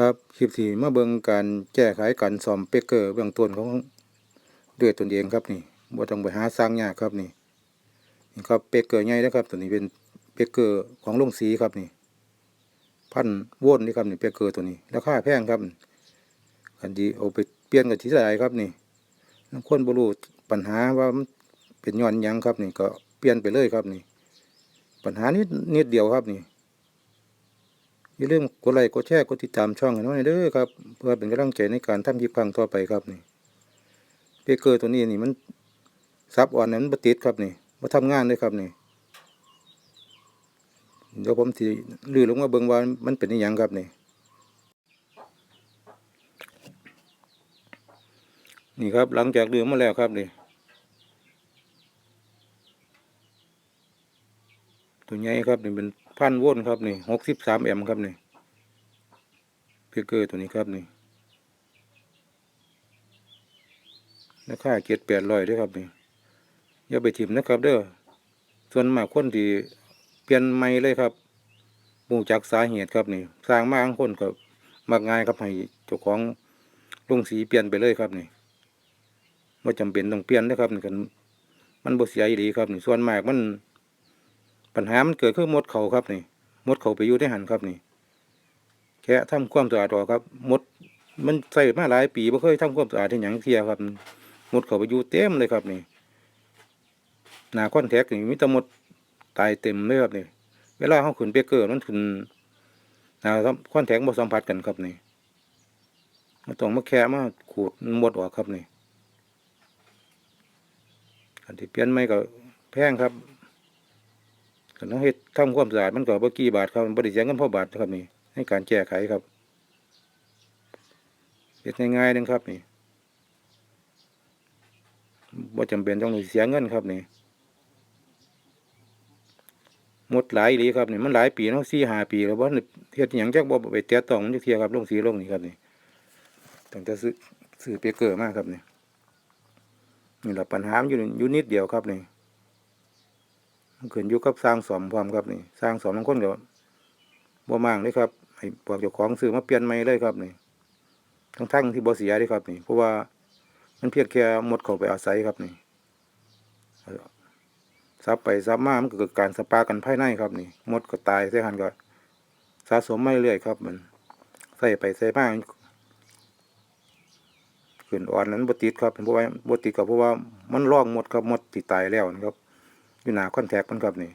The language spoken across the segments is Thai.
ครับคลิปที่มาเบิ่งการแก้ไขการซ่อมเปกเกอร์เบื้องต้นของด้วยตนเองครับนี่บ่ต้องไปหาสร้างยากครับนี่นี่ครับเปกเกอร์ใหญ่นะครับตัวนี้เป็นเปกเกอร์ของโรงสีครับนี่พันวลต์นี่ครับนี่เปกเกอร์ตัวนี้ราคาแพงครับอันดีเอาไปเปลี่ยนกับที่ไหนครับนี่บางคนบรูปัญหาว่ามันเป็นย้อนยังครับนี่ก็เปลี่ยนไปเลยครับนี่ ปัญหานิดนิดเดียวครับนี่ อย่าลืมกดไลค์กดแชร์กดติดตามช่องให้น้อยเด้อครับเพื่อเป็นกำลังใจในการทำคลิปครั้งต่อไปครับนี่เบเกอร์ตัวนี้นี่มันซับอ่อนนั้นบติดครับนี่บ่ทำงานเลยครับนี่เดี๋ยวผมสิลื้อลงมาเบิ่งว่ามันเป็นอหยังครับนี่นี่ครับหลังจากลื้อมาแล้วครับนี่ตัวใหญ่ครับนี่เป็น พันโวลต์ครับนี่หกสิบสามแอมป์ครับนี่เบเกอร์ตัวนี้ครับนี่ราคาเจ็ดแปดร้อยด้วยครับนี่อย่าไปถิ่มนะครับเด้อส่วนมากคนที่เปลี่ยนใหม่เลยครับปูจากสาเหตุครับนี่สร้างมาบางคนก็มักง่ายครับให้เจ้าของลุงสีเปลี่ยนไปเลยครับนี่ว่าจำเป็นต้องเปลี่ยนนะครับนี่กันมันบ่เสียอีหลีครับนี่ส่วนมากมัน ปัญหามันเกิดขึ้นมดเขาครับนี่มดเขาไปอยู่ได้หันครับนี่ แค่ทำความสะอาดออกครับ มด มันใส่มาหลายปีไม่เคยทำความสะอาดที่หยังเทียครับ มดเขาไปอยู่เต็มเลยครับนี่หนาคอนแทคนี่มีแต่มดตายเต็มเลยครับนี่เวลาเขาขึ้นเบเกอร์มันขึ้นหนาคอนแทคบ่สัมผัสกันครับนี่มันต้องมาแค่มาขูดมดออกครับนี่อันที่เปลี่ยนไม่ก็แพงครับ คันเราเฮ็ดทำความสะอาดมันก็บ่กี่บาทครับบ่ได้เสียเงินพ่อบาทครับนี่ในการแก้ไขครับเฮ็ดง่ายๆนึงครับนี่บ่จำเป็นต้องเสียเงินครับนี่หมดหลายอีหลีครับนี่มันหลายปีเนาะ4 5ปีแล้วบ่เฮ็ดหยังจักบ่ไปแตะต้องมันจักเที่ยครับลงสีลงนี่ครับนี่ตั้งแต่ซื้อซื้อเปเกอร์มาครับนี่นี่แหละปัญหาอยู่อยู่นิดเดียวครับนี่ ขึ้นอยู่กับสร้างสมพร้อมครับนี่สร้างสมบางคนก็บ่มากเลยครับให้พวกเจ้าของซื้อมาเปลี่ยนใหม่เลยครับนี่ทั้งทั้งๆที่บ่เสียเด้ครับนี่เพราะว่ามันเพียงแค่หมดเข้าไปอาศัยครับนี่ซับไปซับมามันเกิดการสปากันภายในครับนี่หมดก็ตายเสียหันก็สะสมไมาเรื่อยครับ มันใส่ไปใส่มาขึ้นอ่อนนั้นบ่ติดครับเพราะว่าบ่ติดก็เพราะว่ามันร่องหมดครับหมดที่ตายแล้วนะครับ อยู่หนาคอนแทคมันครับนี่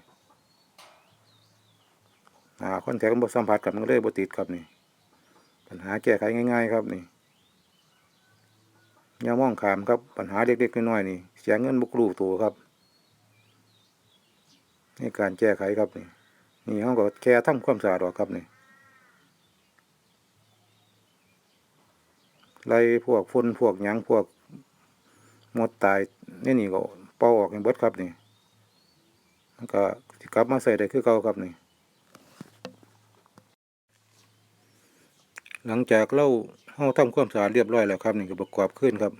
หนาคอนแทคมันบสัมผัสกันมันเลยบติดครับนี่ ปัญหาแก้ไขง่าย ๆ ครับนี่ย่ามองขามครับ ปัญหาเล็กๆน้อยๆนี่ เสียเงินบุกรูตัวครับในการแก้ไขครับนี่นี่เขาก็แค่ทำความสะอาดออกครับนี่ไล่พวกฝุ่นพวกหยังพวกหมดตายนี่นี่ก็เป่าออกให้เบิดครับนี่ มันก็สิกลับมาใส่ได้คือเก่าครับนี่หลังจากเราเฮาทำความสะอาดเรียบร้อยแล้วครับนี่ก็ประกอบขึ้นครับ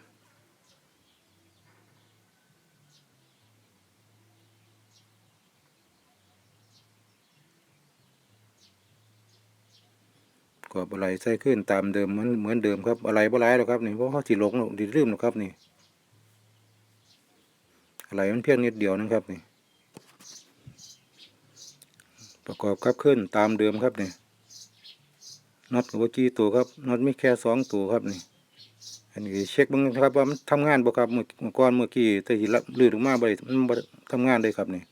กอบอะไรใส่ขึ้นตามเดิมเหมันเหมือนเดิมครับอะไรบ่ร้ายหรอกครับนี่เพราะเขาสิหลงหรอกดิลืมหรอกครับนี่อะไรมันเพียงนิดเดียวนะครับนี่ ประกอบครับขึ้นตามเดิมครับนี่น็อตกับว่ากี่ตัวครับน็อตมีแค่สองตัวครับนี่อันนี้เช็คบ้างครับว่ามันทำงานบ่ครับเมื่อเมื่อก่อนเมื่อกี้แต่หิละลื่นลงมาบ่ได้มันทำงานเลยครับนี่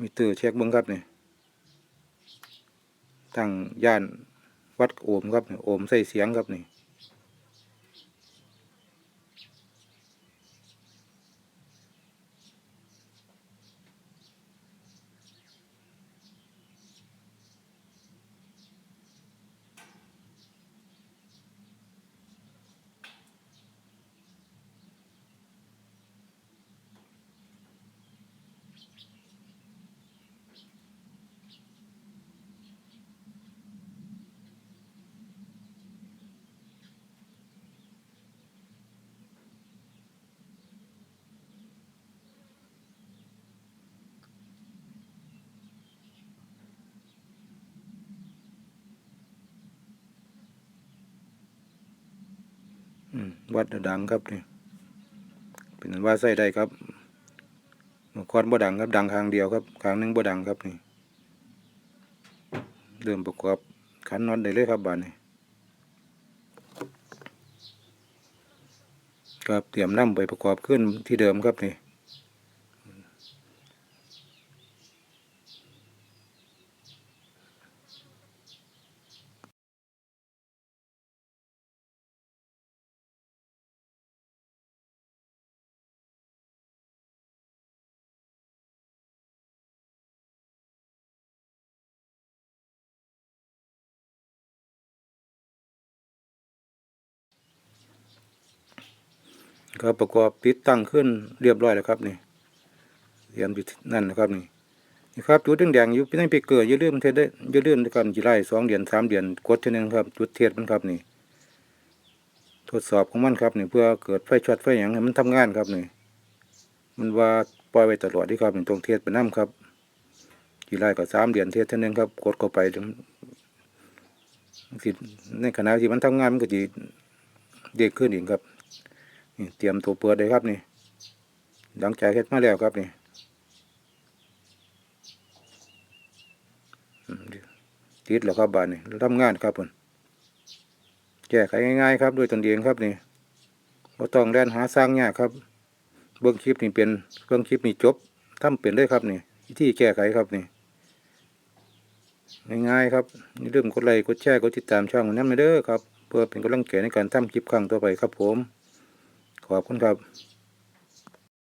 มีเตอร์เช็คบ้างครับนี่ตั้งย่านวัดโอมครับโอมใส่เสียงครับนี่ วัดดังครับนี่เป็นอันว่าใส่ได้ครับควอก่อนบ่ดังครับ ดังครั้งเดียวครับครั้งหนึงบ่ดังครับนี่เริ่มประกอบขันน็อตได้เลยครับบานนี่ครับเตรียมนํไปประกอบขึ้นที่เดิมครับนี่ ครับประกอบติดตั้งขึ้นเรียบร้อยแล้วครับนี่เรียมอยู่ที่นั่นนะครับนี่นี่ครับจุดแดงๆอยู่พี่นั่นไปเกิดอย่าลืมเทได้อย่าลืมนะครับกี่ไร่สองเดือนสามเดือนกดเท่านึงครับ จุดเทศมันครับนี่ ทดสอบของมันครับนี่เพื่อเกิดไฟช็อตไฟอย่างให้มันทำงานครับนี่ มันว่าปล่อยไว้ตลอดที่ครับนี่ตรงเทศไปน้ำครับกี่ไร่ก็สามเดือนเทศเท่านึงครับกดเข้าไปถึงสิในขณะที่มันทำงานมันก็จะเด็กขึ้นอีกครับ นี่เตรียมตัวเปิดเลยครับนี่ หลังจากเฮ็ดมาแล้วครับนี่ติดแล้วครับบานนี่ทำงานครับผมแก้ไขง่ายๆครับด้วยตนเองครับนี่บ่ต้องแล่นหาสร้างยากครับ เบื้องคลิปนี่เป็นเบื้องคลิปนี่จบทำเป็นเลยครับนี่วิธีแก้ไขครับนี่ง่ายๆครับอย่าลืมกดไลค์กดแชร์กดติดตามช่องนั้นมาเด้อครับ เพื่อเป็นกำลังใจในการทำคลิปครั้งต่อไปครับผม ขอบคุณครับ